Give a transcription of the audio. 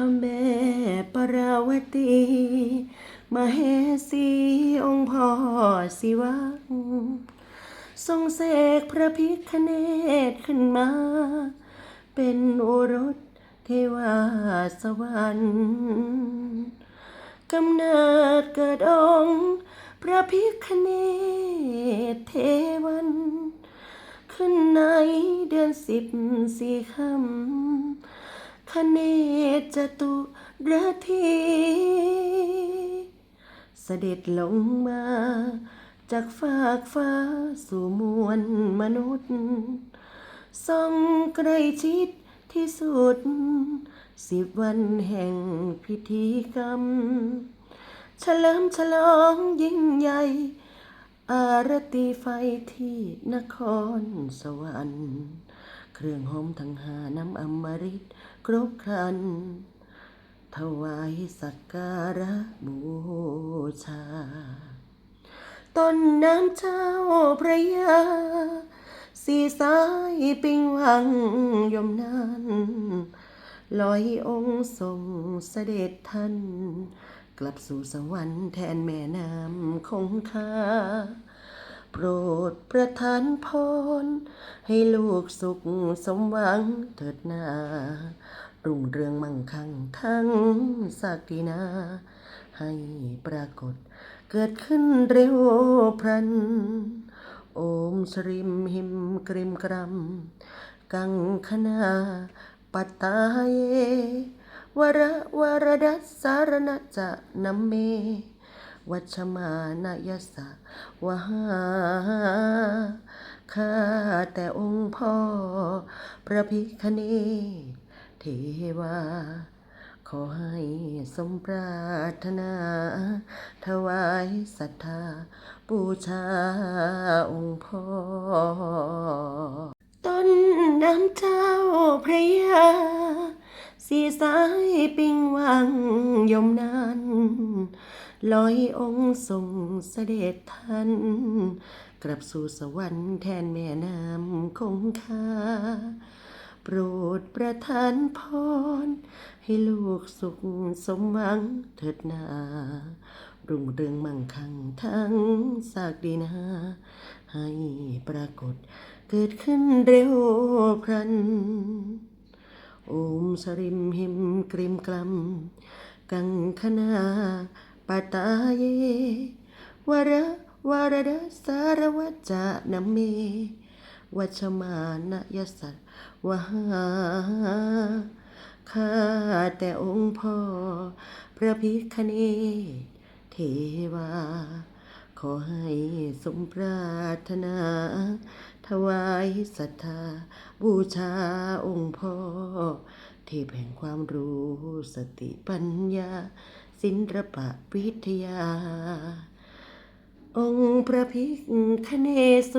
ระแม่ปราวตีมเฮสีองค์พ่อศิวะทรงเสกพระพิคเนตขึ้นมา เป็นโอรสเทวาสวรรค์กำเนิดเกิดองค์ พระพิคเนตเทวัน ขึ้นในเดือนสิบสี่คำ คเนจตุรทีเสด็จลงมาจากฟากฟ้าสู่มวลมนุษย์ทรงใกล้ชิดที่สุด สิบวันแห่งพิธีกรรม เฉลิมฉลองยิ่งใหญ่ อารตีไฟที่นครสวรรค์ เครื่องหอมทั้งหาน้ำอมฤตครบครัน ถวายสักการะบูชา ต้นน้ำเจ้าพระยา สีสายปิงวังยมนานลอยองค์ทรงเสด็จท่าน กลับสู่สวรรค์แทนแม่น้ำคงคา โปรดประทานพร ให้ลูกสุขสมหวังเถิดนารุ่งเรืองมั่งคั่งทั้งศักดินา ให้ปรากฏเกิดขึ้นเร็วพรัน โอมชริมหิมกริมกรำกังคณาปัตตาเยวรวรดัสสารณจะนัมเม วัชมานายสะวหาข้าแต่องค์พ่อ พระพิคเนศเทวา ขอให้สมปรารถนา ถวายศรัทธาบูชาองค์พ่อ ต้นน้ำเจ้าพระยาสีสายปิงวังยมนาน ลอยองค์ทรงเสด็จท่าน กลับสู่สวรรค์แทนแม่น้ำคงคาโปรดประทานพร ให้ลูกสุขสมหวังเถิดนารุ่งเรืองมั่งคั่งทั้งสากดีนา ให้ปรากฏเกิดขึ้นเร็วพรัน โอมสริมหิมกริมกลัมกังคณา ปตาเยวระวรดาสารวัจจะนัมเมวัชมานยสัตวหาข้าแต่องค์พ่อ พระพิคเนศเทวา ขอให้สมปรารถนา ถวายศรัทธา บูชาองค์พ่อ เทพแห่งความรู้สติปัญญา ศิลปะวิทยา องค์พระพิคเนศ